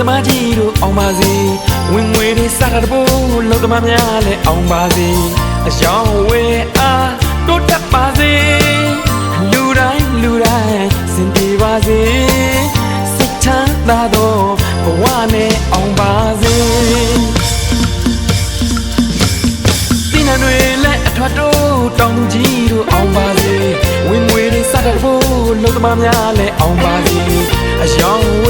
သမားကြီးတို့အောင်ပါစေဝင်ငွေတွေစတာတပိုးလောက်သမားများလည်းအောင်ပါစေအယောင်ဝယ်အားတိုးတက်ပါစေလူတိုင်းလူတိုင်းစင်ပြေပါစေစိတ်ချမ်းသာသောဘဝနဲ့အောင်ပါစေတိနတွေလည်းအထွတ်တို့တောင်သူကြီးတို့အောင်ပါစေဝင်ငွေတွေစတဲ့ဖို့လုံသမားများလည်းအောင်ပါစေအယောင်ဝ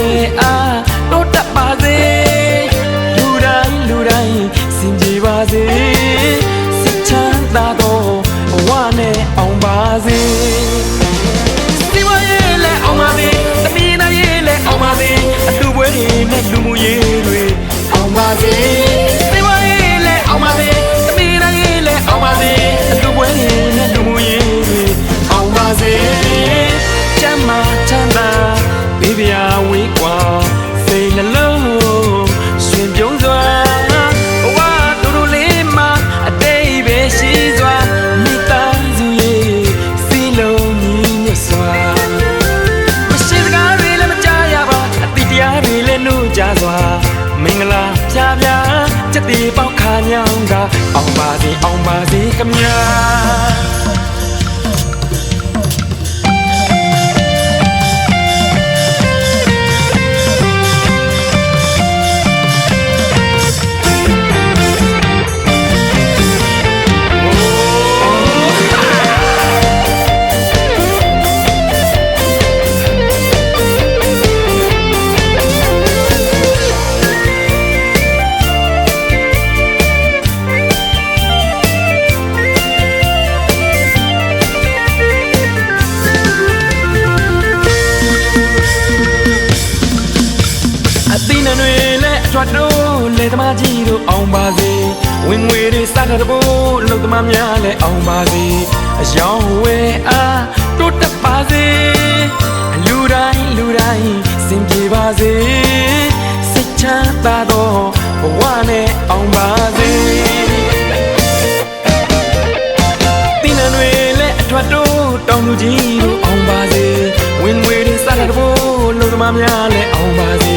အော မင်္ဂလာဖြာဖြာချက်တီပေါက်ခါညောင်းကအောင်ပါစေအောင်ပါစေခမညာ တို့လေသမားကြီးတို့အောင်ပါစေဝင်ငွေတွေစကားတဘိုးလုံသမားများလည်းအောင်ပါစေအယောင်ဝဲအားတိုးတက်ပါစေလူတိုင်းလူတိုင်းစင်ပြေပါစေစိတ်ချမ်းသာသောဘဝနဲ့အောင်ပါစေတင်းနွေလည်းအထွတ်တို့တောင်သူကြီးတို့အောင်ပါစေဝင်ငွေတွေစကားတဘိုးလုံသမားများလည်းအောင်ပါစေ